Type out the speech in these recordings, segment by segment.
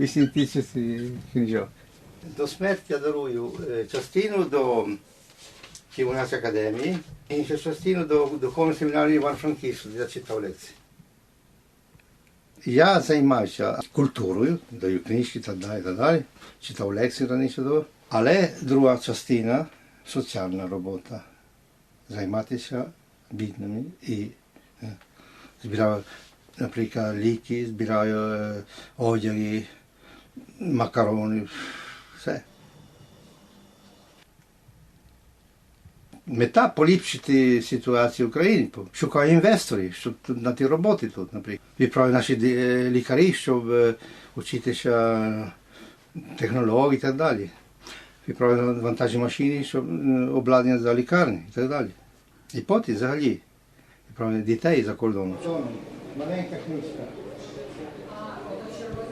8 тисяч книжок. До смерті я дарую е, частину до Київської академії, іншу частину до духовної семінарії Іван-Франківську, де я читав лекції. Я займався культурою, даю книжки та далі, та далі. Читав лекції раніше. Але друга частина соціальна робота. Займатися бідними і е, збираю, наприклад, ліки, збираю е, одяги, макарони, все. Мета поліпшити ситуацію в Україні. Шукаю інвесторів, щоб на ті роботи тут, наприклад. Відправляю наші е, лікарі, щоб е, вчитися технології і так далі. Відправляю вантажні машини, щоб е, обладнання за лікарні і так далі. І потім взагалі відправляю дітей за кордоном. Маленька книжка.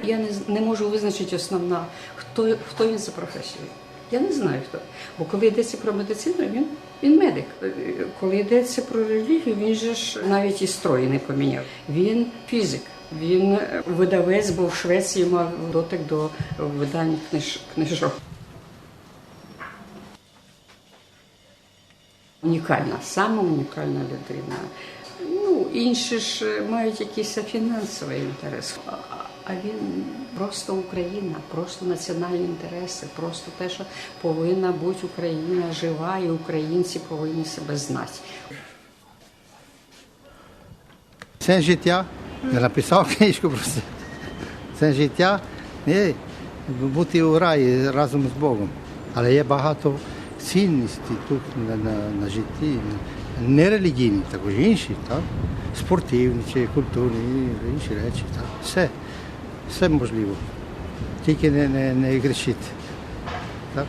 Я не, не можу визначити основна, хто, хто він за професією. Я не знаю хто. Бо коли йдеться про медицину, він, він медик. Е, Коли йдеться про релігію, він же ж навіть і строї не поміняв. Він фізик, він е, видавець, бо в Швеції мав дотик до видань книж, книжок. Унікальна, саме унікальна людина. Ну, інші ж е, мають якийсь фінансовий інтерес. А- він просто Україна, просто національні інтереси, просто те, що повинна бути Україна жива, і українці повинні себе знати. Це життя. Я написав книжку про це. Це життя не бути у раї разом з Богом. Але є багато цінностей тут на, на, на житті. Не релігійні, також інші, так? спортивні, чи культурні, інші речі. Так? Все, все можливо. Тільки не, не, не грішити. Так?